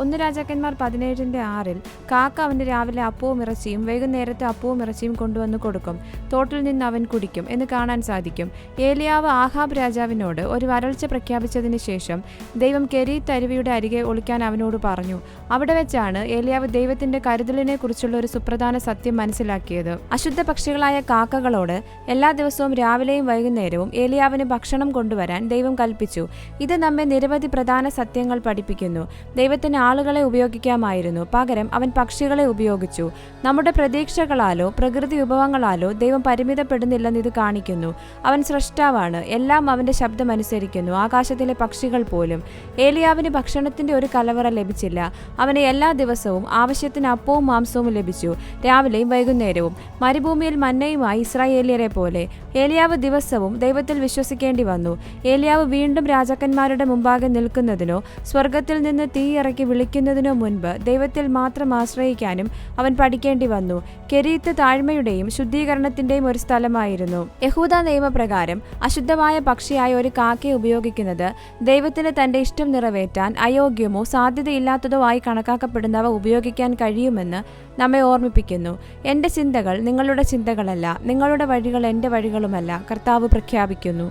ഒന്ന് രാജാക്കന്മാർ പതിനേഴിന്റെ ആറിൽ കാക്ക അവന് രാവിലെ അപ്പവും ഇറച്ചിയും വൈകുന്നേരത്തെ അപ്പവും ഇറച്ചിയും കൊണ്ടുവന്ന് കൊടുക്കും. തോട്ടിൽ നിന്ന് അവൻ കുടിക്കും എന്ന് കാണാൻ സാധിക്കും. ഏലിയാവ് ആഹാബ് രാജാവിനോട് ഒരു വരൾച്ച പ്രഖ്യാപിച്ചതിന് ശേഷം ദൈവം കെരി തരുവിയുടെ അരികെ ഒളിക്കാൻ അവനോട് പറഞ്ഞു അവിടെ വെച്ചാണ് ഏലിയാവ് ദൈവത്തിന്റെ കരുതലിനെ കുറിച്ചുള്ള ഒരു സുപ്രധാന സത്യം മനസ്സിലാക്കിയത്. അശുദ്ധ പക്ഷികളായ കാക്കകളോട് എല്ലാ ദിവസവും രാവിലെയും വൈകുന്നേരവും ഏലിയാവിന് ഭക്ഷണം കൊണ്ടുവരാൻ ദൈവം കൽപ്പിച്ചു. ഇത് നമ്മെ നിരവധി പ്രധാന സത്യങ്ങൾ പഠിപ്പിക്കുന്നു. ദൈവത്തിന് ആളുകളെ ഉപയോഗിക്കാമായിരുന്നു. പകരം അവൻ പക്ഷികളെ ഉപയോഗിച്ചു. നമ്മുടെ പ്രതീക്ഷകളാലോ പ്രകൃതി വിഭവങ്ങളാലോ ദൈവം പരിമിതപ്പെടുന്നില്ലെന്ന് ഇത് കാണിക്കുന്നു. അവൻ സൃഷ്ടാവാണ് എല്ലാം അവന്റെ ശബ്ദമനുസരിക്കുന്നു. ആകാശത്തിലെ പക്ഷികൾ പോലും. ഏലിയാവിന് ഭക്ഷണത്തിന്റെ ഒരു കലവറ ലഭിച്ചില്ല. അവന് എല്ലാ ദിവസവും ആവശ്യത്തിന് അപ്പവും മാംസവും ലഭിച്ചു. രാവിലെയും വൈകുന്നേരവും. മരുഭൂമിയിൽ മന്നയുമായി ഇസ്രായേലിയരെ പോലെ. ഏലിയാവ് ദിവസവും ദൈവത്തിൽ വിശ്വസിക്കേണ്ടി വന്നു. ഏലിയാവ് വീണ്ടും രാജാക്കന്മാരുടെ മുമ്പാകെ നിൽക്കുന്നതിനോ സ്വർഗത്തിൽ നിന്ന് തീ ഇറക്കി വിളിക്കുന്നതിനോ മുൻപ് ദൈവത്തിൽ മാത്രം ആശ്രയിക്കാനും അവൻ പഠിക്കേണ്ടി വന്നു. കെരീത്ത് താഴ്മയുടെയും ശുദ്ധീകരണത്തിന്റെയും ഒരു സ്ഥലമായിരുന്നു. യഹൂദ നിയമപ്രകാരം അശുദ്ധമായ പക്ഷിയായ ഒരു കാക്കയെ ഉപയോഗിക്കുന്നത് ദൈവത്തിന് തന്റെ ഇഷ്ടം നിറവേറ്റാൻ അയോഗ്യമോ സാധ്യതയില്ലാത്തതോ ആയി കണക്കാക്കപ്പെടുന്നവ ഉപയോഗിക്കാൻ കഴിയുമെന്ന് നമ്മെ ഓർമ്മിപ്പിക്കുന്നു. എന്റെ ചിന്തകൾ നിങ്ങളുടെ ചിന്തകളല്ല നിങ്ങളുടെ വഴികൾ എന്റെ വഴികളുമല്ല കർത്താവ് പ്രഖ്യാപിക്കുന്നു.